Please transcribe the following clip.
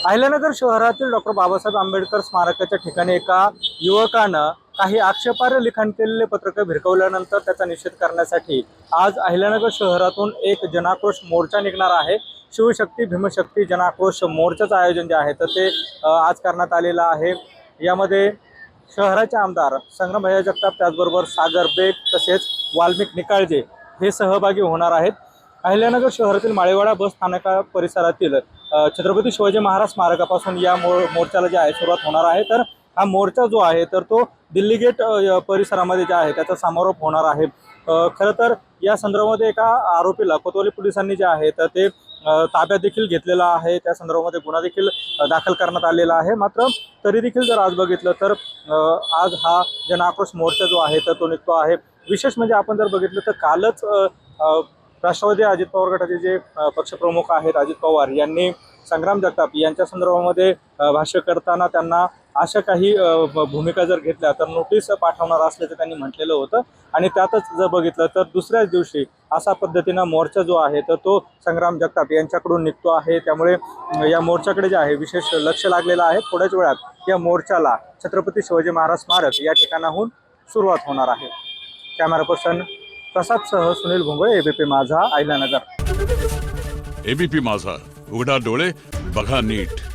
अहिल्यानगर शहरातील डॉक्टर बाबासाहेब आंबेडकर स्मारकाच्या ठिकाणी एका युवकानं काही आक्षेपार्ह लिखाण केलेले पत्रकं भिरकवल्यानंतर त्याचा निषेध करण्यासाठी आज अहिल्यानगर शहरातून एक जनाक्रोश मोर्चा निघणार आहे. शिवशक्ती भीमशक्ती जनाक्रोश मोर्चाचं आयोजन जे आहे तर ते आज करण्यात आलेलं आहे. यामध्ये शहराचे आमदार संग्रामभैया जगताप त्याचबरोबर सागर बेग तसेच वाल्मिक निकाळजे हे सहभागी होणार आहेत. अहिल्यानगर शहरातील माळेवाडा बस स्थानका परिसरातील छत्रपती शिवाजी महाराज स्मारकापासून या मो मोर्चाला जे आहे सुरुवात होणार आहे. तर हा मोर्चा जो आहे तर तो दिल्ली गेट परिसरामध्ये जे आहे त्याचा समारोप होणार आहे. खरं तर या संदर्भामध्ये एका आरोपीला कोतवाली पोलिसांनी जे आहे तर ते ताब्यात देखील घेतलेला आहे. त्या संदर्भामध्ये गुन्हा देखील दाखल करण्यात आलेला आहे. मात्र तरी देखील जर आज बघितलं तर आज हा जनआक्रोश मोर्चा जो आहे तर तो निघतो आहे. विशेष म्हणजे आपण जर बघितलं तर कालच राष्ट्रवादी अजित पवार गटाचे जे पक्षप्रमुख आहेत अजित पवार यांनी संग्राम जगताप यांच्या संदर्भामध्ये भाष्य करताना त्यांना अशा काही भूमिका जर घेतल्या तर नोटीस पाठवणार असल्याचं त्यांनी म्हटलेलं होतं. आणि त्यातच जर बघितलं तर दुसऱ्याच दिवशी असा पद्धतीनं मोर्चा जो आहे तर तो संग्राम जगताप यांच्याकडून निघतो आहे. त्यामुळे या मोर्चाकडे जे आहे विशेष लक्ष लागलेलं आहे. थोड्याच वेळात या मोर्चाला छत्रपती शिवाजी महाराज स्मारक या ठिकाणाहून सुरुवात होणार आहे. कॅमेरा पर्सन प्रसादसह सुनील भोंगळे एबीपी माझा आयलानगर एबीपी माझा. उघडा डोळे बघा नीट.